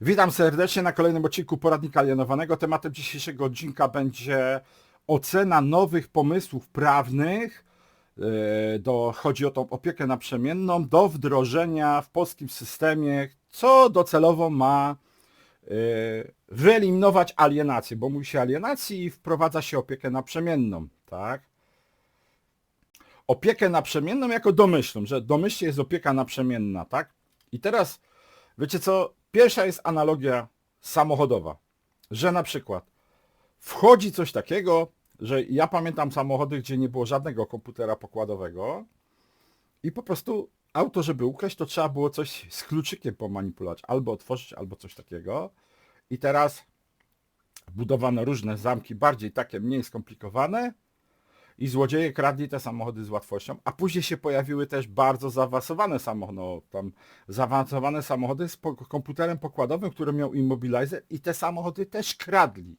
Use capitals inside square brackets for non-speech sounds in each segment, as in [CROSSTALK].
Witam serdecznie na kolejnym odcinku Poradnika Alienowanego. Tematem dzisiejszego odcinka będzie ocena nowych pomysłów prawnych, e, do, chodzi o tą opiekę naprzemienną, do wdrożenia w polskim systemie, co docelowo ma e, wyeliminować alienację, bo mówi się alienacji i wprowadza się opiekę naprzemienną, tak? Opiekę naprzemienną jako domyślną, że domyślnie jest opieka naprzemienna, tak? I teraz, wiecie co, pierwsza jest analogia samochodowa, że na przykład wchodzi coś takiego, że ja pamiętam samochody, gdzie nie było żadnego komputera pokładowego i po prostu auto, żeby ukraść, to trzeba było coś z kluczykiem pomanipulować, albo otworzyć, albo coś takiego. I teraz budowano różne zamki, bardziej takie, mniej skomplikowane i złodzieje kradli te samochody z łatwością, a później się pojawiły też bardzo zaawansowane samochody, no, tam zaawansowane samochody z po komputerem pokładowym, który miał immobilizer i te samochody też kradli.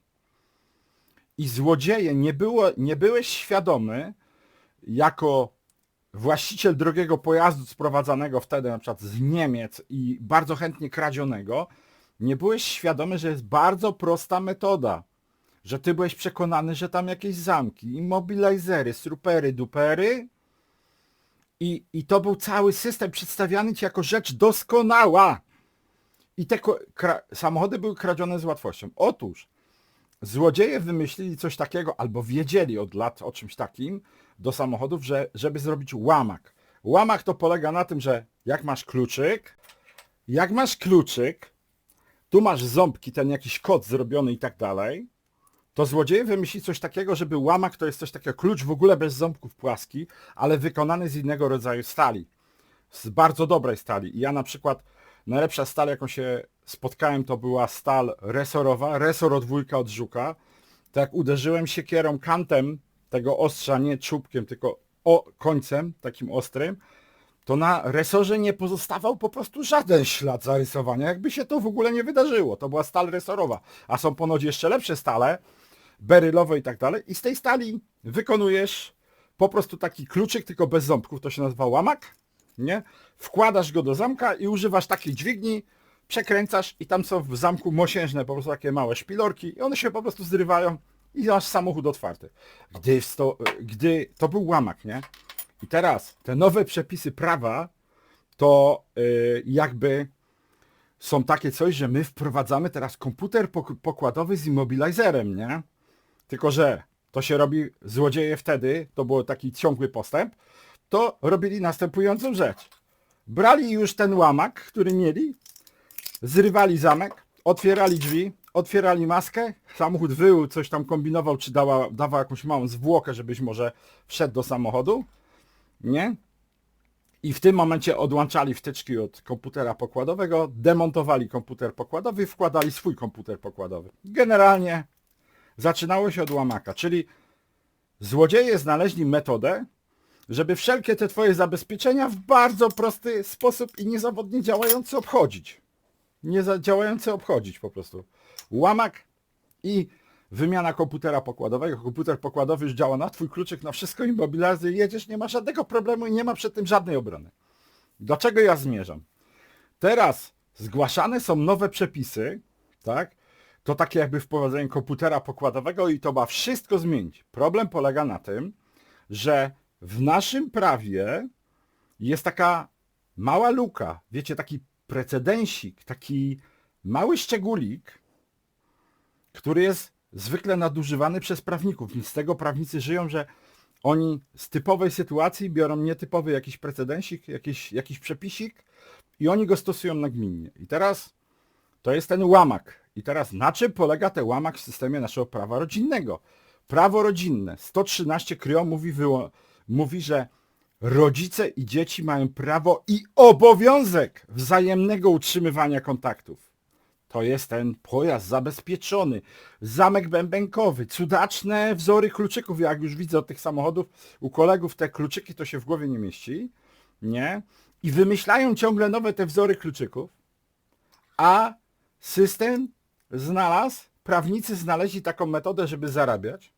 I złodzieje nie, było, nie byłeś świadomy, jako właściciel drogiego pojazdu sprowadzanego wtedy na przykład z Niemiec i bardzo chętnie kradzionego, nie byłeś świadomy, że jest bardzo prosta metoda. Że ty byłeś przekonany, że tam jakieś zamki, immobilizery, strupery, dupery i, i to był cały system przedstawiany ci jako rzecz doskonała. I te samochody były kradzione z łatwością. Otóż złodzieje wymyślili coś takiego, albo wiedzieli od lat o czymś takim do samochodów, że, żeby zrobić łamak. Łamak to polega na tym, że jak masz kluczyk, jak masz kluczyk, tu masz ząbki, ten jakiś kod zrobiony i tak dalej, to złodzieje wymyślili coś takiego, żeby łamak to jest coś takiego, klucz w ogóle bez ząbków płaski, ale wykonany z innego rodzaju stali. Z bardzo dobrej stali. I ja na przykład, najlepsza stal, jaką się spotkałem, to była stal resorowa, resor od wujka od żuka. Tak uderzyłem siekierą kantem tego ostrza, nie czubkiem, tylko o, końcem takim ostrym, to na resorze nie pozostawał po prostu żaden ślad zarysowania, jakby się to w ogóle nie wydarzyło. To była stal resorowa, a są ponoć jeszcze lepsze stale, berylowe i tak dalej. I z tej stali wykonujesz po prostu taki kluczyk, tylko bez ząbków, to się nazywa łamak, nie? Wkładasz go do zamka i używasz takiej dźwigni, przekręcasz i tam są w zamku mosiężne po prostu takie małe szpilorki i one się po prostu zrywają i masz samochód otwarty. Gdy, sto, gdy to był łamak, nie? I teraz te nowe przepisy prawa to yy, jakby są takie coś, że my wprowadzamy teraz komputer pok- pokładowy z immobilizerem, nie? Tylko, że to się robi, złodzieje wtedy, to był taki ciągły postęp, to robili następującą rzecz. Brali już ten łamak, który mieli, zrywali zamek, otwierali drzwi, otwierali maskę, samochód wył, coś tam kombinował, czy dała, dawał jakąś małą zwłokę, żebyś może wszedł do samochodu, nie? I w tym momencie odłączali wtyczki od komputera pokładowego, demontowali komputer pokładowy i wkładali swój komputer pokładowy. Generalnie zaczynało się od łamaka, czyli złodzieje znaleźli metodę, żeby wszelkie te twoje zabezpieczenia w bardzo prosty sposób i niezawodnie działający obchodzić. Nie działający obchodzić po prostu. Łamak i wymiana komputera pokładowego. Komputer pokładowy już działa na twój kluczyk, na wszystko immobilizy, jedziesz, nie ma żadnego problemu i nie ma przed tym żadnej obrony. Do czego ja zmierzam? Teraz zgłaszane są nowe przepisy, tak? To takie jakby wprowadzenie komputera pokładowego i to ma wszystko zmienić. Problem polega na tym, że w naszym prawie jest taka mała luka, wiecie, taki precedensik, taki mały szczególik, który jest zwykle nadużywany przez prawników. I z tego prawnicy żyją, że oni z typowej sytuacji biorą nietypowy jakiś precedensik, jakiś, jakiś przepisik i oni go stosują nagminnie. I teraz to jest ten łamak. I teraz na czym polega ten łamak w systemie naszego prawa rodzinnego? Prawo rodzinne 113 KRIO mówi, mówi, że rodzice i dzieci mają prawo i obowiązek wzajemnego utrzymywania kontaktów. To jest ten pojazd zabezpieczony, zamek bębenkowy, cudaczne wzory kluczyków, jak już widzę od tych samochodów, u kolegów te kluczyki to się w głowie nie mieści, nie? I wymyślają ciągle nowe te wzory kluczyków, a system znalazł, prawnicy znaleźli taką metodę, żeby zarabiać.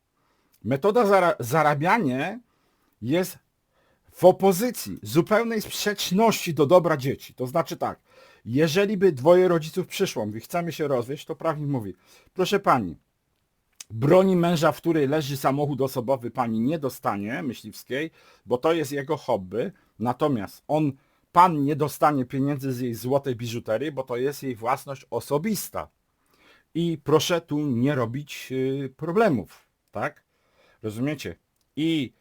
Metoda zara zarabianie jest w opozycji, zupełnej sprzeczności do dobra dzieci. To znaczy tak, Jeżeli by dwoje rodziców przyszło, mówi, chcemy się rozwieść, to prawnik mówi, proszę pani, broni męża, w której leży samochód osobowy, pani nie dostanie myśliwskiej, bo to jest jego hobby, natomiast on, pan nie dostanie pieniędzy z jej złotej biżuterii, bo to jest jej własność osobista. I proszę tu nie robić y, problemów, tak? Rozumiecie? I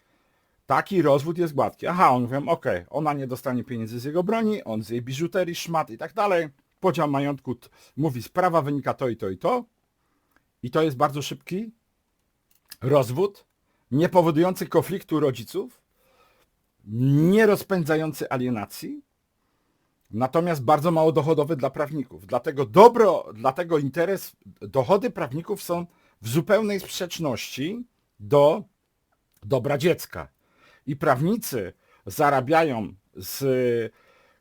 taki rozwód jest gładki. Aha, on mówią, okej, ona nie dostanie pieniędzy z jego broni, on z jej biżuterii, szmat i tak dalej. Podział majątku mówi, z prawa wynika to i to i to. I to jest bardzo szybki rozwód, nie powodujący konfliktu rodziców, nie rozpędzający alienacji, natomiast bardzo mało dochodowy dla prawników. Dlatego dobro, dlatego interes, dochody prawników są w zupełnej sprzeczności do dobra dziecka. I prawnicy zarabiają z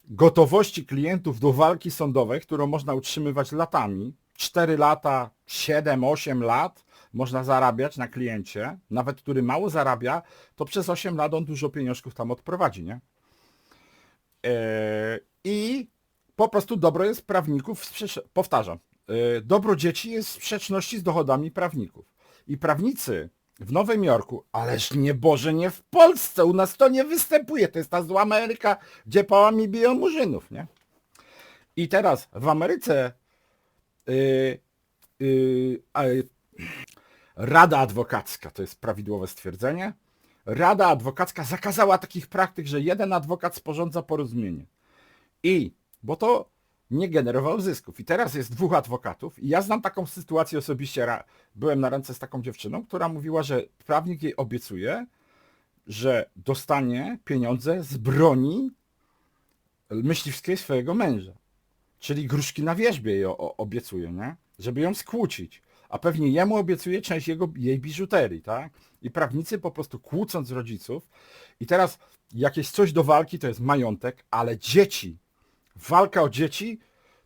gotowości klientów do walki sądowej, którą można utrzymywać latami, 4 lata, 7, 8 lat można zarabiać na kliencie, nawet który mało zarabia, to przez 8 lat on dużo pieniążków tam odprowadzi, nie? I po prostu dobro jest prawników, powtarzam, e, dobro dzieci jest w sprzeczności z dochodami prawników. I prawnicy w Nowym Jorku, ależ nie Boże, nie w Polsce, u nas to nie występuje, to jest ta zła Ameryka, gdzie pałami biją murzynów, nie? I teraz w Ameryce yy, yy, Rada Adwokacka, to jest prawidłowe stwierdzenie, Rada Adwokacka zakazała takich praktyk, że jeden adwokat sporządza porozumienie. I, bo to nie generowało zysków. I teraz jest dwóch adwokatów i ja znam taką sytuację osobiście, byłem na ręce z taką dziewczyną, która mówiła, że prawnik jej obiecuje, że dostanie pieniądze z broni myśliwskiej swojego męża. Czyli gruszki na wierzbie jej obiecuje, nie? Żeby ją skłócić. A pewnie jemu obiecuje część jego, jej biżuterii, tak? I prawnicy po prostu kłócąc rodziców. I teraz jakieś coś do walki to jest majątek, ale dzieci, walka o dzieci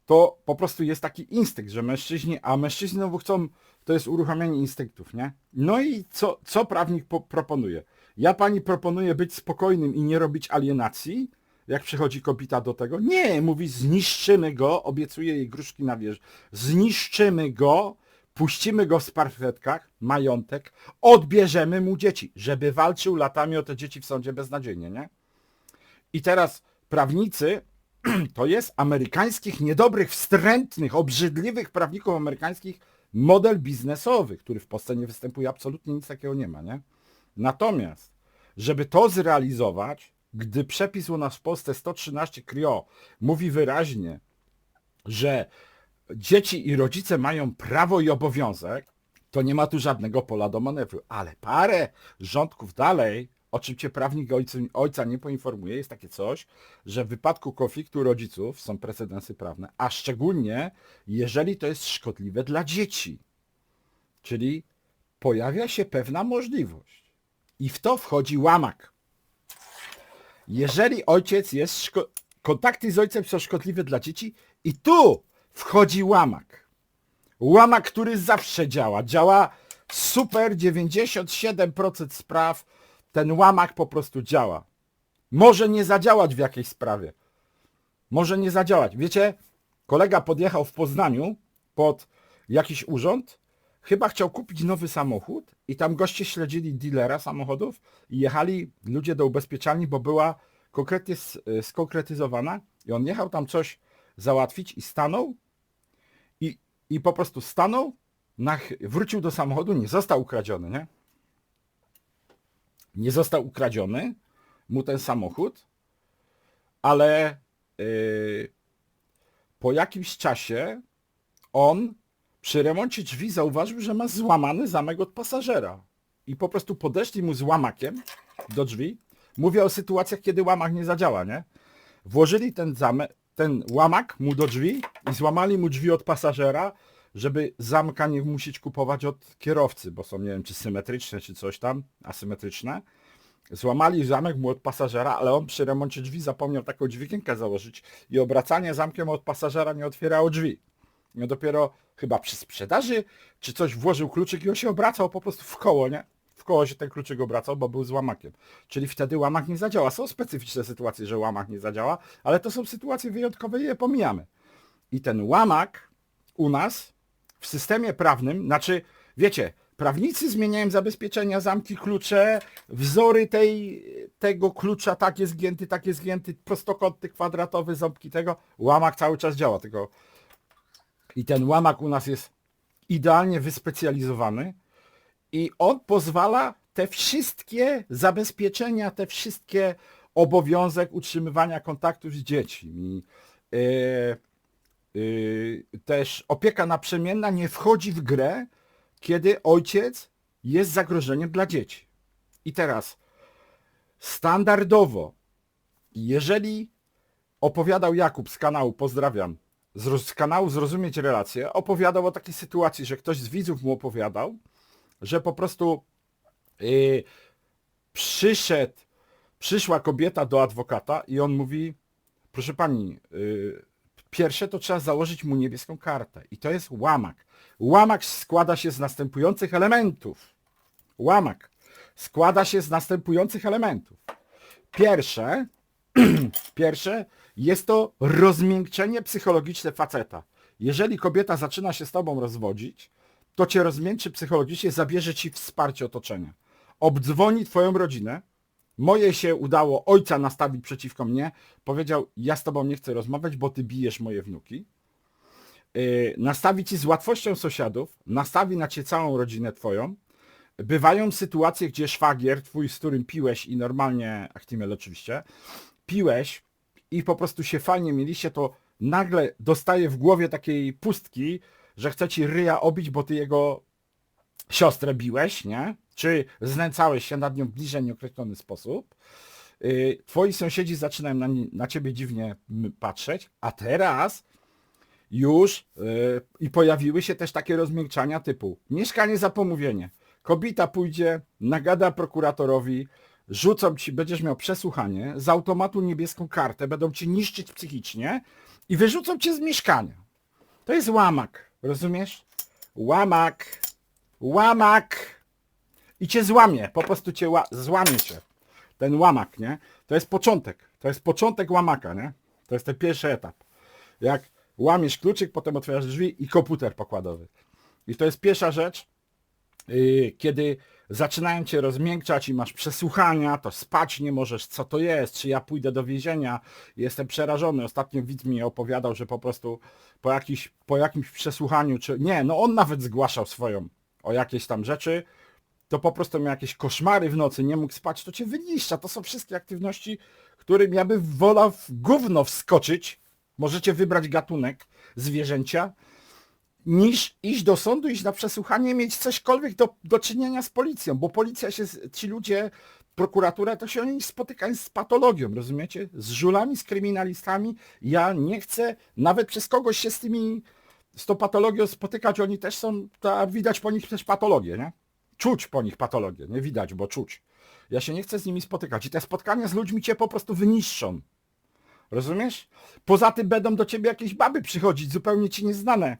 to po prostu jest taki instynkt, że mężczyźni, a mężczyźni znowu chcą, to jest uruchamianie instynktów, nie? No i co, co prawnik po, proponuje? Ja pani proponuję być spokojnym i nie robić alienacji, jak przychodzi kobieta do tego. Nie, mówi zniszczymy go, obiecuje jej gruszki na wierzch. Zniszczymy go, puścimy go w sparfetkach, majątek, odbierzemy mu dzieci, żeby walczył latami o te dzieci w sądzie beznadziejnie, nie? I teraz prawnicy [CLEARS THROAT] to jest amerykańskich, niedobrych, wstrętnych, obrzydliwych prawników amerykańskich model biznesowy, który w Polsce nie występuje, absolutnie nic takiego nie ma, nie? Natomiast, żeby to zrealizować, gdy przepis u nas w Polsce 113 KRIO mówi wyraźnie, że dzieci i rodzice mają prawo i obowiązek, to nie ma tu żadnego pola do manewru. Ale parę rządków dalej, o czym cię prawnik ojcu, ojca nie poinformuje, jest takie coś, że w wypadku konfliktu rodziców są precedensy prawne, a szczególnie jeżeli to jest szkodliwe dla dzieci. Czyli pojawia się pewna możliwość. I w to wchodzi łamak. Jeżeli ojciec jest, kontakty z ojcem są szkodliwe dla dzieci i tu wchodzi łamak. Łamak, który zawsze działa. Działa super 97% spraw. Ten łamak po prostu działa. Może nie zadziałać w jakiejś sprawie. Może nie zadziałać. Wiecie, kolega podjechał w Poznaniu pod jakiś urząd, chyba chciał kupić nowy samochód i tam goście śledzili dealera samochodów i jechali ludzie do ubezpieczalni, bo była konkretnie skonkretyzowana i on jechał tam coś załatwić i stanął i, i po prostu stanął, wrócił do samochodu, nie został ukradziony, nie? Nie został ukradziony mu ten samochód, ale yy, po jakimś czasie on przy remoncie drzwi zauważył, że ma złamany zamek od pasażera. I po prostu podeszli mu z łamakiem do drzwi. Mówię o sytuacjach, kiedy łamak nie zadziała, nie? Włożyli ten zamek, ten łamak mu do drzwi i złamali mu drzwi od pasażera, żeby zamka nie musieć kupować od kierowcy, bo są, nie wiem, czy symetryczne, czy coś tam, asymetryczne. Złamali zamek mu od pasażera, ale on przy remoncie drzwi zapomniał taką dźwigienkę założyć i obracanie zamkiem od pasażera nie otwierało drzwi. No dopiero chyba przy sprzedaży, czy coś włożył kluczyk i on się obracał po prostu w koło, nie? W koło się ten kluczyk obracał, bo był z łamakiem. Czyli wtedy łamak nie zadziała. Są specyficzne sytuacje, że łamak nie zadziała, ale to są sytuacje wyjątkowe i je pomijamy. I ten łamak u nas w systemie prawnym, znaczy, wiecie, prawnicy zmieniają zabezpieczenia, zamki, klucze, wzory tej, tego klucza, tak jest zgięty, tak jest kwadratowy, ząbki tego. Łamak cały czas działa, tylko i ten łamak u nas jest idealnie wyspecjalizowany i on pozwala te wszystkie zabezpieczenia, te wszystkie obowiązek utrzymywania kontaktu z dziećmi, yy, też opieka naprzemienna nie wchodzi w grę, kiedy ojciec jest zagrożeniem dla dzieci. I teraz standardowo, jeżeli opowiadał Jakub z kanału, pozdrawiam, z, z kanału Zrozumieć Relacje, opowiadał o takiej sytuacji, że ktoś z widzów mu opowiadał, że po prostu yy, przyszedł, przyszła kobieta do adwokata i on mówi, proszę pani, yy, pierwsze to trzeba założyć mu niebieską kartę i to jest łamak. Łamak składa się z następujących elementów. Łamak składa się z następujących elementów. Pierwsze, [CLEARS THROAT] pierwsze jest to rozmiękczenie psychologiczne faceta. Jeżeli kobieta zaczyna się z tobą rozwodzić, to cię rozmiękczy psychologicznie, zabierze ci wsparcie otoczenia. Obdzwoni twoją rodzinę. Moje się udało ojca nastawić przeciwko mnie. Powiedział, ja z tobą nie chcę rozmawiać, bo ty bijesz moje wnuki. Yy, nastawi ci z łatwością sąsiadów, nastawi na cię całą rodzinę twoją. Bywają sytuacje, gdzie szwagier twój, z którym piłeś i normalnie, Achtimel oczywiście, piłeś i po prostu się fajnie mieliście, to nagle dostaje w głowie takiej pustki, że chce ci ryja obić, bo ty jego siostrę biłeś, nie? Czy znęcałeś się nad nią w bliżej nieokreślony sposób. Yy, Twoi sąsiedzi zaczynają na, na ciebie dziwnie patrzeć, a teraz już yy, i pojawiły się też takie rozmiękczania typu mieszkanie za pomówienie. Kobieta pójdzie, nagada prokuratorowi, rzucą ci, będziesz miał przesłuchanie, z automatu niebieską kartę, będą cię niszczyć psychicznie i wyrzucą cię z mieszkania. To jest łamak, rozumiesz? Łamak, łamak i cię złamie, po prostu cię ła- złamie cię. Ten łamak, nie? To jest początek, to jest początek łamaka, nie? To jest ten pierwszy etap. Jak łamiesz kluczyk, potem otwierasz drzwi i komputer pokładowy. I to jest pierwsza rzecz, yy, kiedy zaczynają cię rozmiękczać i masz przesłuchania, to spać nie możesz, co to jest, czy ja pójdę do więzienia, jestem przerażony. Ostatnio widz mi opowiadał, że po prostu po, jakiś, po jakimś przesłuchaniu, czy nie, no on nawet zgłaszał swoją o jakieś tam rzeczy, to po prostu miał jakieś koszmary w nocy, nie mógł spać, to cię wyniszcza. To są wszystkie aktywności, którym ja bym wolał w gówno wskoczyć. Możecie wybrać gatunek zwierzęcia, niż iść do sądu, iść na przesłuchanie mieć cośkolwiek do, do czynienia z policją, bo policja się, ci ludzie, prokuratura, to się oni spotykają z patologią, rozumiecie? Z żulami, z kryminalistami. Ja nie chcę nawet przez kogoś się z tymi, z tą patologią spotykać, oni też są, ta, widać po nich też patologię, nie? Czuć po nich patologię, nie widać, bo czuć. Ja się nie chcę z nimi spotykać i te spotkania z ludźmi cię po prostu wyniszczą. Rozumiesz? Poza tym będą do ciebie jakieś baby przychodzić, zupełnie ci nieznane.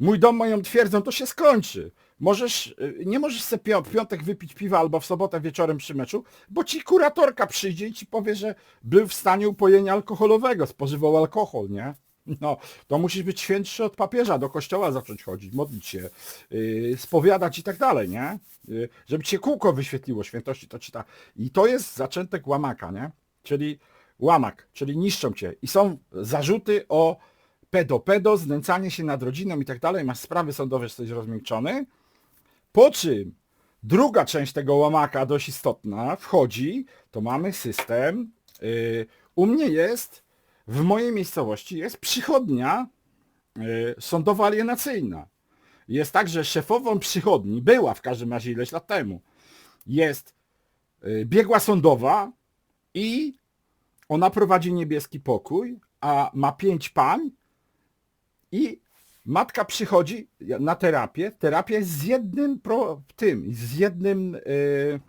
Mój dom moją twierdzą, to się skończy. Możesz, y, nie możesz sobie w piątek wypić piwa albo w sobotę wieczorem przy meczu, bo ci kuratorka przyjdzie i ci powie, że był w stanie upojenia alkoholowego, spożywał alkohol, nie? No, to musisz być świętszy od papieża, do kościoła zacząć chodzić, modlić się, yy, spowiadać i tak dalej, nie? Yy, żeby ci się kółko wyświetliło świętości, to czyta. I to jest zaczętek łamaka, nie? Czyli łamak, czyli niszczą cię. I są zarzuty o pedo, pedo, znęcanie się nad rodziną i tak dalej, masz sprawy sądowe, jesteś rozmiękczony. Po czym druga część tego łamaka, dość istotna, wchodzi, to mamy system. Yy, u mnie jest, w mojej miejscowości jest przychodnia yy, sądowo-alienacyjna. Jest tak, że szefową przychodni, była w każdym razie ileś lat temu, jest yy, biegła sądowa i ona prowadzi niebieski pokój, a ma pięć pań i matka przychodzi na terapię. Terapia jest z jednym pro, tym, z jednym yy,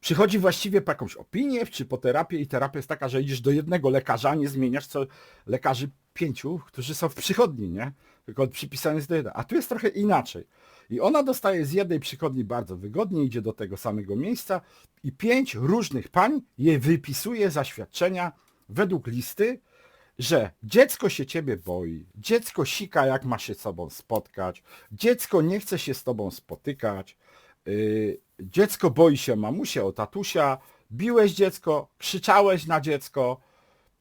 przychodzi właściwie po jakąś opinię, czy po terapię i terapia jest taka, że idziesz do jednego lekarza, nie zmieniasz co lekarzy pięciu, którzy są w przychodni, nie? Tylko przypisany jest do jednego. A tu jest trochę inaczej. I ona dostaje z jednej przychodni bardzo wygodnie, idzie do tego samego miejsca i pięć różnych pań jej wypisuje zaświadczenia według listy że dziecko się ciebie boi, dziecko sika, jak ma się z tobą spotkać, dziecko nie chce się z tobą spotykać, dziecko boi się mamusia o tatusia, biłeś dziecko, krzyczałeś na dziecko,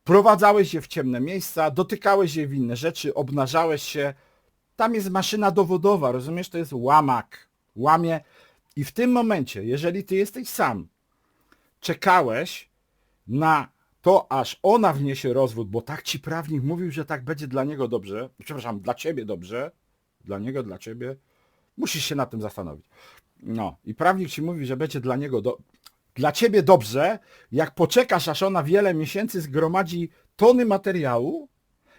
prowadzałeś je w ciemne miejsca, dotykałeś je w inne rzeczy, obnażałeś się. Tam jest maszyna dowodowa, rozumiesz? To jest łamak. Łamie. I w tym momencie, jeżeli ty jesteś sam, czekałeś na to, aż ona wniesie rozwód, bo tak ci prawnik mówił, że tak będzie dla niego dobrze, przepraszam, dla ciebie dobrze, dla niego, dla ciebie, musisz się nad tym zastanowić. No i prawnik ci mówi, że będzie dla niego do... dla ciebie dobrze, jak poczekasz, aż ona wiele miesięcy zgromadzi tony materiału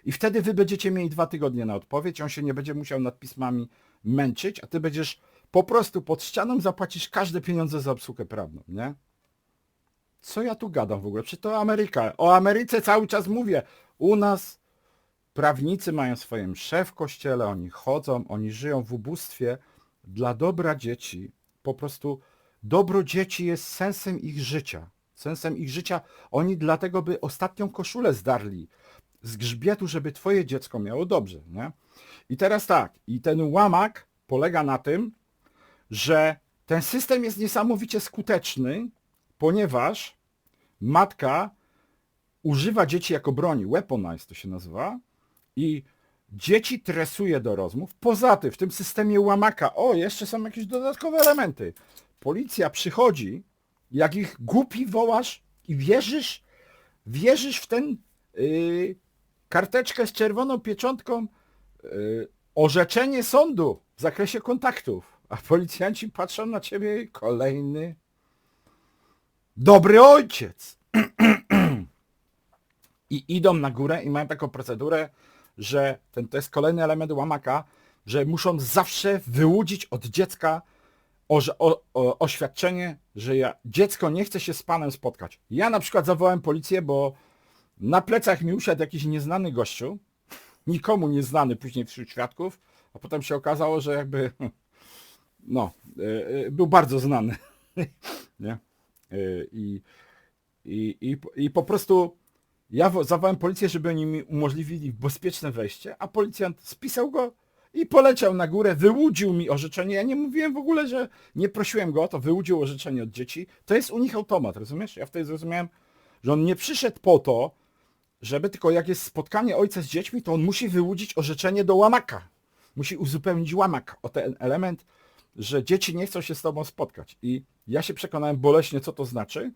i wtedy wy będziecie mieli dwa tygodnie na odpowiedź, on się nie będzie musiał nad pismami męczyć, a ty będziesz po prostu pod ścianą zapłacisz każde pieniądze za obsługę prawną, nie? Co ja tu gadam w ogóle? Czy to Ameryka? O Ameryce cały czas mówię. U nas prawnicy mają swoje msze w kościele, oni chodzą, oni żyją w ubóstwie dla dobra dzieci. Po prostu dobro dzieci jest sensem ich życia. Sensem ich życia. Oni dlatego by ostatnią koszulę zdarli z grzbietu, żeby twoje dziecko miało dobrze. Nie? I teraz tak, i ten łamak polega na tym, że ten system jest niesamowicie skuteczny, ponieważ matka używa dzieci jako broni, weaponize to się nazywa, i dzieci tresuje do rozmów. Poza tym w tym systemie łamaka, o, jeszcze są jakieś dodatkowe elementy. Policja przychodzi, jak ich głupi wołasz i wierzysz, wierzysz w ten yy, karteczkę z czerwoną pieczątką, yy, orzeczenie sądu w zakresie kontaktów, a policjanci patrzą na ciebie kolejny dobry ojciec. [CLEARS THROAT] I idą na górę i mają taką procedurę, że ten, to jest kolejny element łamaka, że muszą zawsze wyłudzić od dziecka o, o, o, oświadczenie, że ja, dziecko nie chce się z panem spotkać. Ja na przykład zawołałem policję, bo na plecach mi usiadł jakiś nieznany gościu, nikomu nieznany później wśród świadków, a potem się okazało, że jakby [LAUGHS] no, y, y, był bardzo znany. [LAUGHS] nie? Y, I, i, i, I po prostu ja wo- zawołałem policję, żeby oni mi umożliwili bezpieczne wejście, a policjant spisał go i poleciał na górę, wyłudził mi orzeczenie. Ja nie mówiłem w ogóle, że nie prosiłem go o to, wyłudził orzeczenie od dzieci. To jest u nich automat, rozumiesz? Ja wtedy zrozumiałem, że on nie przyszedł po to, żeby tylko jak jest spotkanie ojca z dziećmi, to on musi wyłudzić orzeczenie do łamaka. Musi uzupełnić łamak o ten element, że dzieci nie chcą się z tobą spotkać. I ja się przekonałem boleśnie, co to znaczy.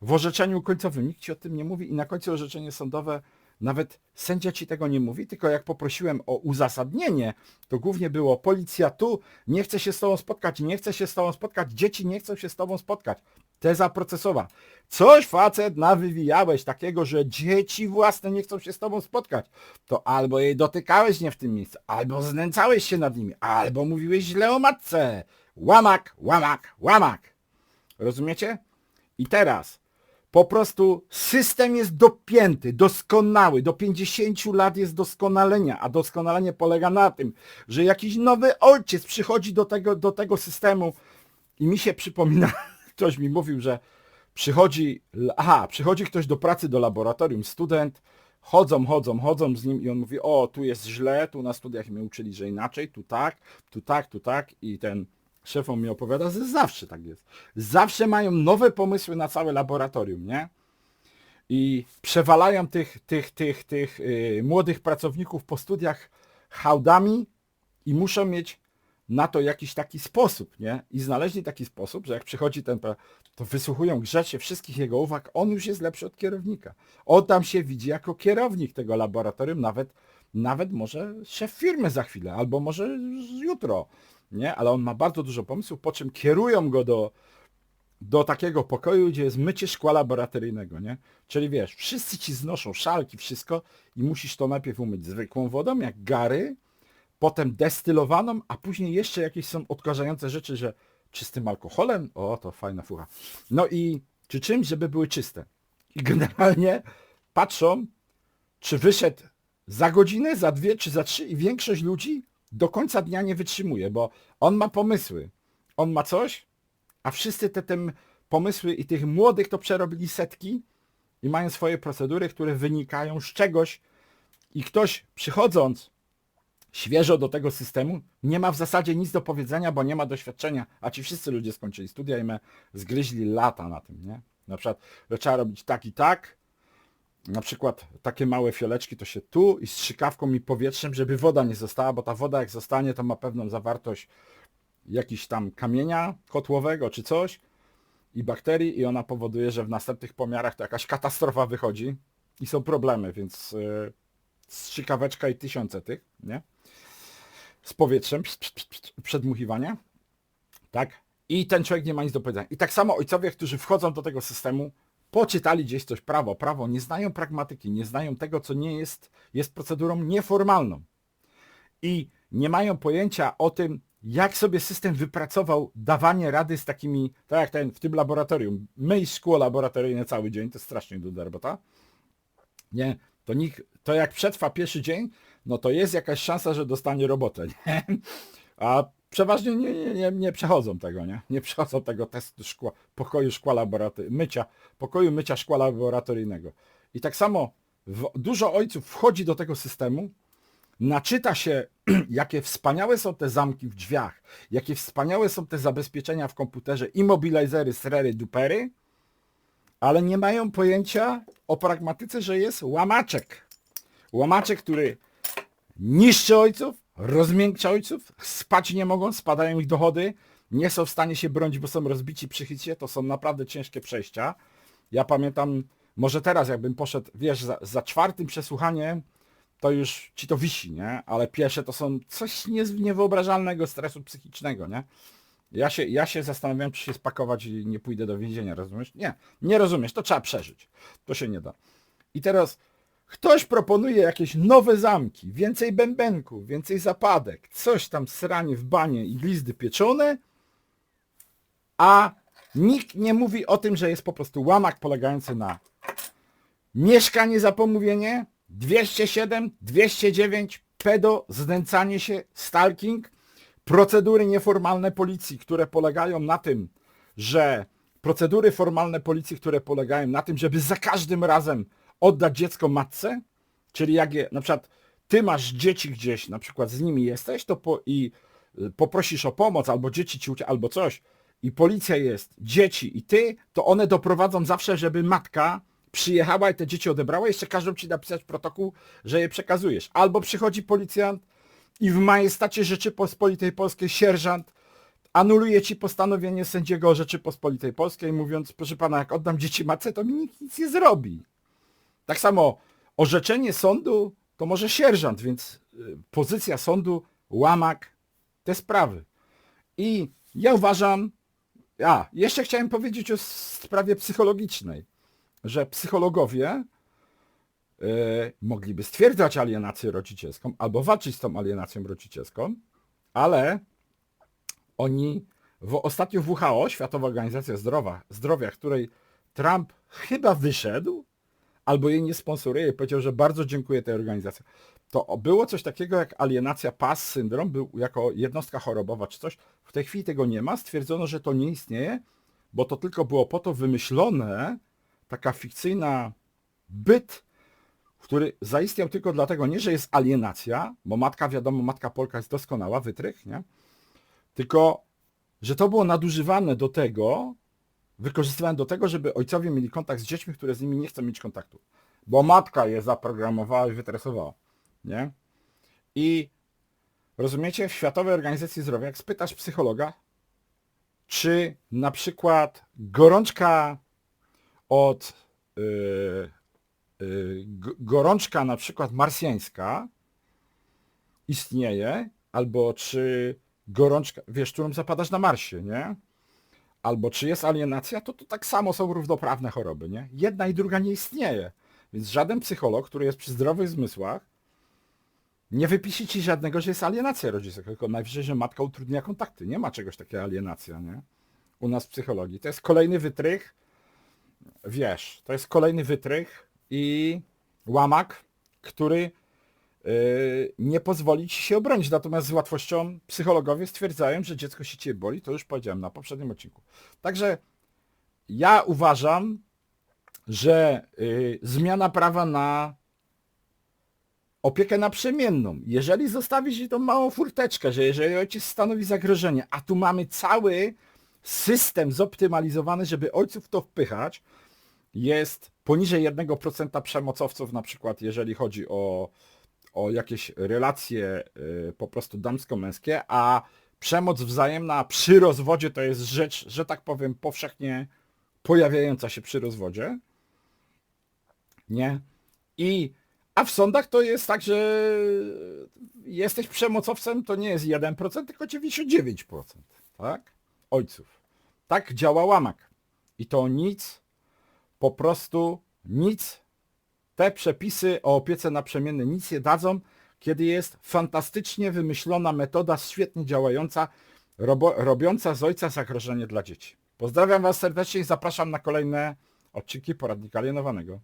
W orzeczeniu końcowym nikt ci o tym nie mówi i na końcu orzeczenie sądowe nawet sędzia ci tego nie mówi, tylko jak poprosiłem o uzasadnienie, to głównie było policja tu nie chce się z tobą spotkać, nie chce się z tobą spotkać, dzieci nie chcą się z tobą spotkać. Teza procesowa. Coś facet nawywijałeś takiego, że dzieci własne nie chcą się z tobą spotkać. To albo jej dotykałeś nie w tym miejscu, albo znęcałeś się nad nimi, albo mówiłeś źle o matce. Łamak, łamak, łamak. Rozumiecie? I teraz po prostu system jest dopięty, doskonały, do 50 lat jest doskonalenia, a doskonalenie polega na tym, że jakiś nowy ojciec przychodzi do tego, do tego systemu i mi się przypomina, [LAUGHS] ktoś mi mówił, że przychodzi, aha, przychodzi ktoś do pracy do laboratorium, student, chodzą, chodzą, chodzą z nim i on mówi, o, tu jest źle, tu na studiach mnie uczyli, że inaczej, tu tak, tu tak, tu tak i ten szefom mi opowiada, że zawsze tak jest. Zawsze mają nowe pomysły na całe laboratorium, nie? I przewalają tych, tych, tych, tych yy, młodych pracowników po studiach hałdami i muszą mieć na to jakiś taki sposób, nie? I znaleźli taki sposób, że jak przychodzi ten, to wysłuchują grzecznie wszystkich jego uwag, on już jest lepszy od kierownika. On tam się widzi jako kierownik tego laboratorium, nawet, nawet może szef firmy za chwilę, albo może jutro, nie? Ale on ma bardzo dużo pomysłów, po czym kierują go do, do takiego pokoju, gdzie jest mycie szkła laboratoryjnego, nie? Czyli wiesz, wszyscy ci znoszą szalki, wszystko i musisz to najpierw umyć zwykłą wodą, jak gary, potem destylowaną, a później jeszcze jakieś są odkażające rzeczy, że czystym alkoholem, o to fajna fucha. No i czy czymś, żeby były czyste. I generalnie patrzą, czy wyszedł za godzinę, za dwie, czy za trzy i większość ludzi do końca dnia nie wytrzymuje, bo on ma pomysły. On ma coś, a wszyscy te, te pomysły i tych młodych to przerobili setki i mają swoje procedury, które wynikają z czegoś, i ktoś przychodząc świeżo do tego systemu, nie ma w zasadzie nic do powiedzenia, bo nie ma doświadczenia, a ci wszyscy ludzie skończyli studia i me zgryźli lata na tym, nie? Na przykład, że trzeba robić tak i tak, na przykład takie małe fioleczki to się tu i strzykawką i powietrzem, żeby woda nie została, bo ta woda jak zostanie, to ma pewną zawartość jakiś tam kamienia kotłowego czy coś i bakterii i ona powoduje, że w następnych pomiarach to jakaś katastrofa wychodzi i są problemy, więc yy, strzykaweczka i tysiące tych, nie? Z powietrzem, przedmuchiwania, tak? I ten człowiek nie ma nic do powiedzenia. I tak samo ojcowie, którzy wchodzą do tego systemu, poczytali gdzieś coś prawo, prawo, nie znają pragmatyki, nie znają tego, co nie jest, jest procedurą nieformalną. I nie mają pojęcia o tym, jak sobie system wypracował dawanie rady z takimi, tak jak ten w tym laboratorium. My szkło laboratoryjne cały dzień, to strasznie duża robota. Nie, to, nikt, to jak przetrwa pierwszy dzień, no to jest jakaś szansa, że dostanie robotę. Nie? A przeważnie nie, nie, nie, nie przechodzą tego, nie? Nie przechodzą tego testu szkła, pokoju szkła laboratoryjnego, mycia, pokoju mycia szkła laboratoryjnego. I tak samo w, dużo ojców wchodzi do tego systemu, naczyta się, [CLEARS THROAT] jakie wspaniałe są te zamki w drzwiach, jakie wspaniałe są te zabezpieczenia w komputerze, immobilizery, srery, dupery, ale nie mają pojęcia o pragmatyce, że jest łamaczek. Łamaczek, który niszczy ojców, rozmiękcza ojców, spać nie mogą, spadają ich dochody, nie są w stanie się bronić, bo są rozbici psychicznie, to są naprawdę ciężkie przejścia. Ja pamiętam, może teraz jakbym poszedł, wiesz, za, za czwartym przesłuchaniem, to już ci to wisi, nie? Ale pierwsze to są coś nie, niewyobrażalnego stresu psychicznego, nie? Ja się, ja się zastanawiam, czy się spakować i nie pójdę do więzienia, rozumiesz? Nie, nie rozumiesz, to trzeba przeżyć. To się nie da. I teraz Ktoś proponuje jakieś nowe zamki, więcej bębenków, więcej zapadek, coś tam sranie w banie i glizdy pieczone, a nikt nie mówi o tym, że jest po prostu łamak polegający na mieszkanie za pomówienie, 207, 209, pedo, znęcanie się, stalking, procedury nieformalne policji, które polegają na tym, że procedury formalne policji, które polegają na tym, żeby za każdym razem oddać dziecko matce, czyli jak je, na przykład ty masz dzieci gdzieś, na przykład z nimi jesteś, to po, i y, poprosisz o pomoc, albo dzieci ci ucie, albo coś, i policja jest, dzieci i ty, to one doprowadzą zawsze, żeby matka przyjechała i te dzieci odebrała, jeszcze każą ci napisać protokół, że je przekazujesz. Albo przychodzi policjant i w majestacie Rzeczypospolitej Polskiej sierżant anuluje ci postanowienie sędziego Rzeczypospolitej Polskiej, mówiąc, proszę pana, jak oddam dzieci matce, to mi nikt nic nie zrobi. Tak samo orzeczenie sądu to może sierżant, więc y, pozycja sądu, łamak, te sprawy. I ja uważam, a, jeszcze chciałem powiedzieć o sprawie psychologicznej, że psychologowie y, mogliby stwierdzać alienację rodzicielską albo walczyć z tą alienacją rodzicielską, ale oni w, ostatnio WHO, Światowa Organizacja Zdrowia, Zdrowia, której Trump chyba wyszedł, albo jej nie sponsoruje powiedział, że bardzo dziękuję tej organizacji. To było coś takiego jak alienacja PAS syndrom, był jako jednostka chorobowa czy coś. W tej chwili tego nie ma. Stwierdzono, że to nie istnieje, bo to tylko było po to wymyślone, taka fikcyjna byt, który zaistniał tylko dlatego, nie, że jest alienacja, bo matka, wiadomo, matka Polka jest doskonała, wytrych, nie? Tylko, że to było nadużywane do tego, wykorzystywałem do tego, żeby ojcowie mieli kontakt z dziećmi, które z nimi nie chcą mieć kontaktu. Bo matka je zaprogramowała i wytresowała. Nie? I rozumiecie, w Światowej Organizacji Zdrowia, jak spytasz psychologa, czy na przykład gorączka od yy, yy, gorączka na przykład marsjańska istnieje, albo czy gorączka, wiesz, którą zapadasz na Marsie, nie? Albo czy jest alienacja, to to tak samo są równoprawne choroby, nie? Jedna i druga nie istnieje. Więc żaden psycholog, który jest przy zdrowych zmysłach, nie wypisze ci żadnego, że jest alienacja rodzicielska, tylko najwyżej, że matka utrudnia kontakty. Nie ma czegoś takiego alienacja, nie? U nas w psychologii. To jest kolejny wytrych, wiesz, to jest kolejny wytrych i łamak, który nie pozwoli ci się obronić. Natomiast z łatwością psychologowie stwierdzają, że dziecko się cię boli, to już powiedziałem na poprzednim odcinku. Także ja uważam, że yy, zmiana prawa na opiekę naprzemienną. Jeżeli zostawi się tą małą furteczkę, że jeżeli ojciec stanowi zagrożenie, a tu mamy cały system zoptymalizowany, żeby ojców to wpychać, jest poniżej 1% przemocowców, na przykład jeżeli chodzi o, o jakieś relacje y, po prostu damsko-męskie, a przemoc wzajemna przy rozwodzie to jest rzecz, że tak powiem, powszechnie pojawiająca się przy rozwodzie. Nie? I a w sądach to jest tak, że jesteś przemocowcem, to nie jest 1%, tylko 99%, tak? Ojców. Tak działa łamak. I to nic, po prostu nic, te przepisy o opiece naprzemiennej nic nie dadzą, kiedy jest fantastycznie wymyślona metoda, świetnie działająca, robo, robiąca z ojca zagrożenie dla dzieci. Pozdrawiam Was serdecznie i zapraszam na kolejne odcinki poradnika alienowanego.